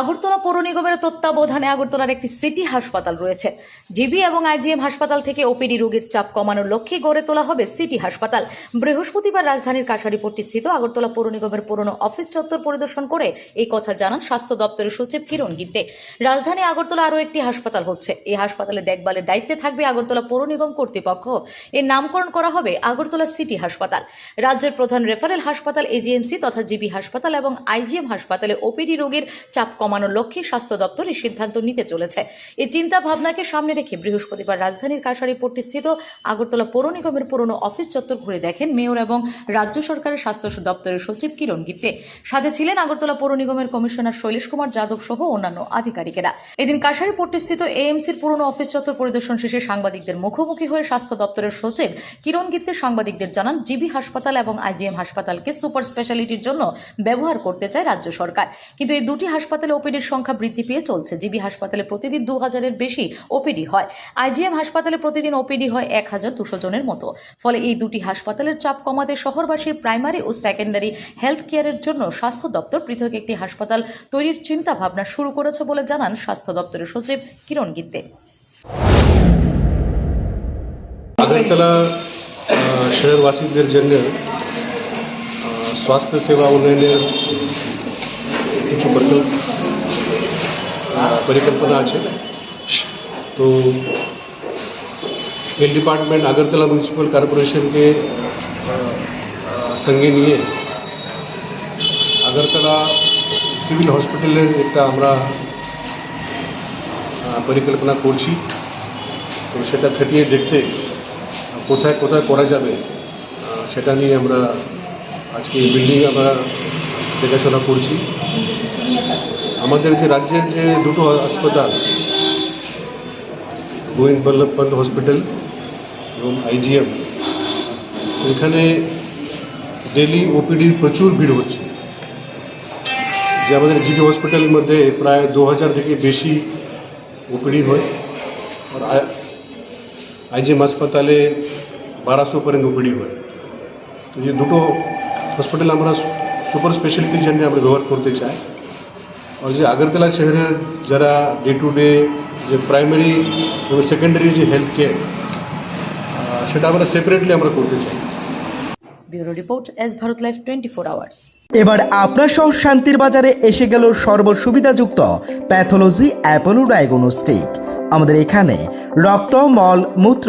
আগরতলা পৌর নিগমের তত্ত্বাবধানে আগরতলার একটি সিটি হাসপাতাল রয়েছে। জিবি এবং আইজিএম হাসপাতাল থেকে ওপিডি রোগীর চাপ কমানোর লক্ষ্যে গড়ে তোলা হবে সিটি হাসপাতাল। বৃহস্পতিবার রাজধানীর কাছারিপট্টি স্থিত আগরতলা পৌর নিগমের পুরনো অফিস চত্বর পরিদর্শন করে এই কথা জানান স্বাস্থ্য দপ্তরের সচিব কিরণ গিদ্দে রাজধানী আগরতলা আরও একটি হাসপাতাল হচ্ছে। এই হাসপাতালে দেখভালের দায়িত্বে থাকবে আগরতলা পৌর নিগম কর্তৃপক্ষ। এর নামকরণ করা হবে আগরতলা সিটি হাসপাতাল। রাজ্যের প্রধান রেফারেল হাসপাতাল এজিএমসি তথা জিবি হাসপাতাল এবং আইজিএম হাসপাতালে ওপিডি রোগীর চাপ কমানোর লক্ষ্যে স্বাস্থ্য দপ্তর এই সিদ্ধান্ত নিতে চলেছে। এই চিন্তা ভাবনাকে সামনে রেখে বৃহস্পতিবার রাজধানীর কাছারিপট্টি স্থিত আগরতলা পৌর নিগমের পুরনো অফিস চত্বর ঘুরে দেখেন মেয়র এবং রাজ্য সরকারের স্বাস্থ্য দপ্তরের সচিব কিরণ গিত্তে সাথে ছিলেন আগরতলা পৌর নিগমের কমিশনার শৈলেশ কুমার যাদব সহ অন্যান্য আধিকারিকেরা। এদিন কাছারিপট্টি স্থিত এএমসির পুরনো অফিস চত্বর পরিদর্শন শেষে সাংবাদিকদের মুখোমুখি হয়ে স্বাস্থ্য দপ্তরের সচিব কিরণ গিত্তে সাংবাদিকদের জানান, জিবি হাসপাতাল এবং আইজিএম হাসপাতালকে সুপার স্পেশালিটির জন্য ব্যবহার করতে চায় রাজ্য সরকার। কিন্তু এই দুটি হাসপাতালে ওপিডির সংখ্যা বৃদ্ধি পেয়ে চলছে। জিবি হাসপাতালে প্রতিদিন দু হাজারের বেশি ওপিডি হয়। আইজিএম হাসপাতালে প্রতিদিন ওপিডি হয় এক হাজার দুশো জনের মতো। ফলে এই দুটি হাসপাতালের চাপ কমাতে শহরবাসীর প্রাইমারি ও সেকেন্ডারি হেলথ কেয়ারের জন্য স্বাস্থ্য দপ্তর পৃথক একটি হাসপাতাল তৈরির চিন্তা ভাবনা শুরু করেছে বলে জানান স্বাস্থ্য দপ্তরের সচিব কিরণ গিত্তে আগরতলা শহরবাসীদের জন্য স্বাস্থ্য সেবা উন্নয়নের কিছু প্রকল্প আহ, পরিকল্পনা আছে তো হেলথ ডিপার্টমেন্ট আগরতলা মিউনিসিপ্যাল কর্পোরেশনকে আহ, আহ, সঙ্গে নিয়ে আগরতলা সিভিল হসপিটালের একটা আমরা আহ, পরিকল্পনা করছি তো সেটা খতিয়ে দেখতে কোথায় কোথায় করা যাবে আহ, সেটা নিয়ে আমরা আজকে এই বিল্ডিং আমরা দেখাশোনা করছি আমাদের যে রাজ্যের যে দুটো হাসপাতাল, গোবিন্দ বল্লভ পন্ত হসপিটাল এবং আইজিএম এখানে ডেলি ওপিডির প্রচুর ভিড় হচ্ছে। যে আমাদের জিবি হসপিটালের মধ্যে প্রায় দু হাজার থেকে বেশি ওপিডি হয়। আর আই- আইজিএম হাসপাতালে বারোশো পর্যন্ত ওপিডি হয়। তো যে দুটো হসপিটাল আমরা সুপার স্পেশালিটির জন্য আমরা ব্যবহার করতে চাই। আর যে আগরতলা শহরের যারা ডে টু ডে যে প্রাইমারি এবং সেকেন্ডারি যে হেলথ কেয়ার সেটা আমরা সেপারেটলি আমরা করতে চাই bureau report S Bharat life twenty four hours এবার আপনার সহ শান্তির বাজারে এসে গেল সর্বসুবিধাযুক্ত প্যাথোলজি অ্যাপোলো ডায়াগনস্টিক। আমাদের এখানে রক্ত মল মূত্র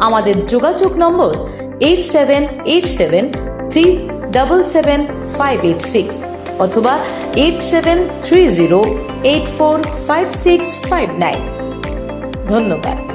আমাদের যোগাযোগ নম্বর eight seven eight seven three double seven five eight six অথবা eight seven three zero eight four five six five nine. ধন্যবাদ।